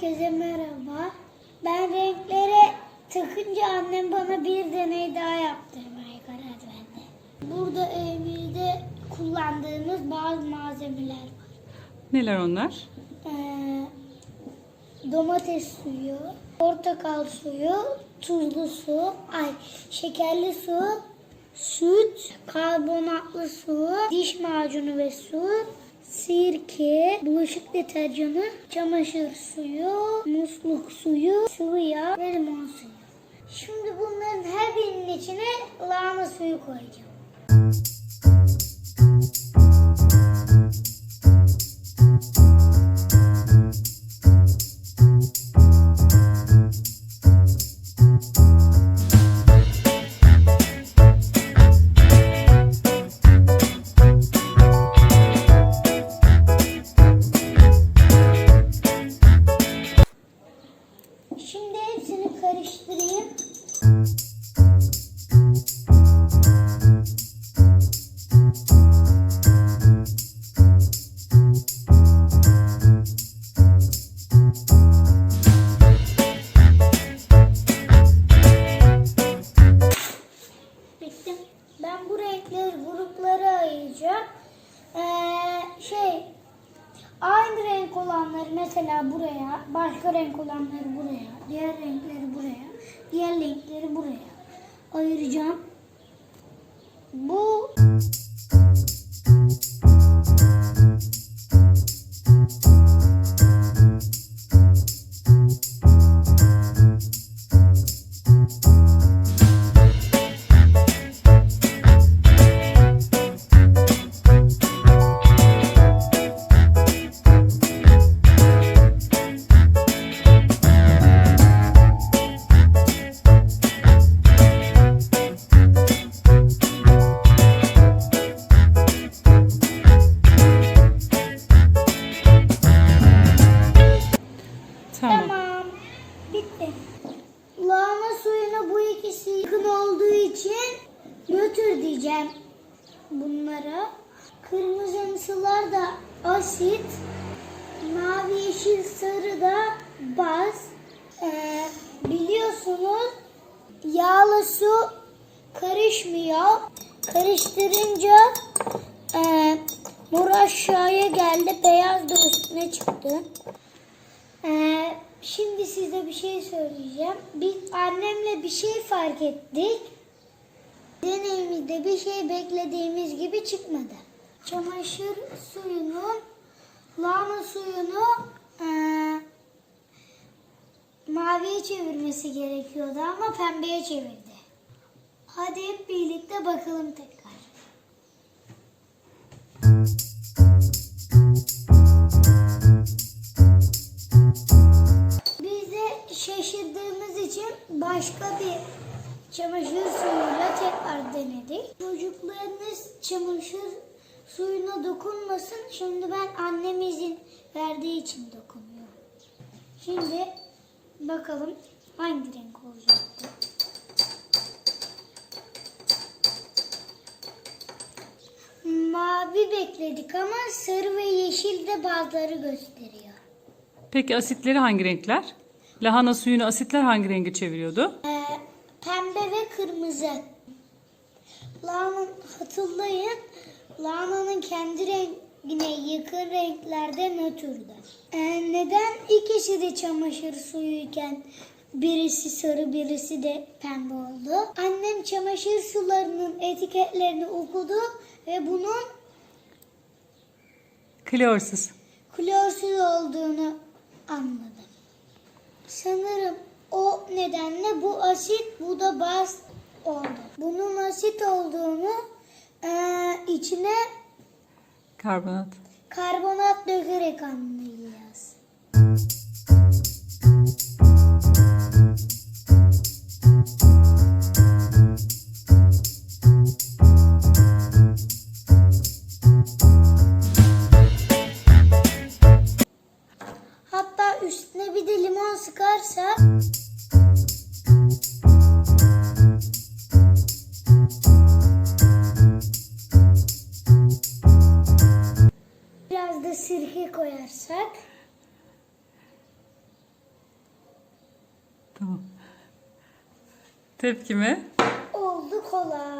Herkese merhaba. Ben renklere takınca annem bana bir deney daha yaptırmaya karar verdi. Burada evimizde kullandığımız bazı malzemeler var. Neler onlar? Ee, domates suyu, portakal suyu, tuzlu su, ay şekerli su, süt, karbonatlı su, diş macunu ve su, sirke, bulaşık deterjanı, çamaşır suyu, musluk suyu, sıvı yağ ve limon suyu. Şimdi bunların her birinin içine lahana suyu koyacağım. Aynı renk olanları mesela buraya, başka renk olanları buraya, diğer renkleri buraya, diğer renkleri buraya ayıracağım. Bu Tamam. tamam. Bitti. Lahana suyuna bu ikisi yakın olduğu için götür diyeceğim bunlara. Kırmızımsılar da asit, mavi yeşil sarı da baz. Ee, biliyorsunuz yağla su karışmıyor. Karıştırınca e, mor aşağıya geldi, beyaz da üstüne çıktı. Ee, şimdi size bir şey söyleyeceğim. Biz annemle bir şey fark ettik. Deneyimizde bir şey beklediğimiz gibi çıkmadı. Çamaşır suyunun lahana suyunu eee, maviye çevirmesi gerekiyordu ama pembeye çevirdi. Hadi hep birlikte bakalım tekrar. Çamaşır suyuyla tekrar denedik. Çocuklarınız çamaşır suyuna dokunmasın. Şimdi ben annem izin verdiği için dokunuyorum. Şimdi bakalım hangi renk olacak. Mavi bekledik ama sarı ve yeşil de bazıları gösteriyor. Peki asitleri hangi renkler? Lahana suyunu asitler hangi renge çeviriyordu? Ee, pembe ve kırmızı. Lahana hatırlayın. Lahananın kendi rengine yakın renklerde nötrdü. Ee, neden ikisi de çamaşır suyuyken birisi sarı birisi de pembe oldu? Annem çamaşır sularının etiketlerini okudu ve bunun Klorsuz. klorsuz olduğunu anladım. Sanırım o nedenle bu asit, bu da baz oldu. Bunun asit olduğunu eee, içine Karbonat. karbonat dökerek anlayacağız. Sıkarsak biraz da sirke koyarsak Tamam. Tepkime. Oldu kola.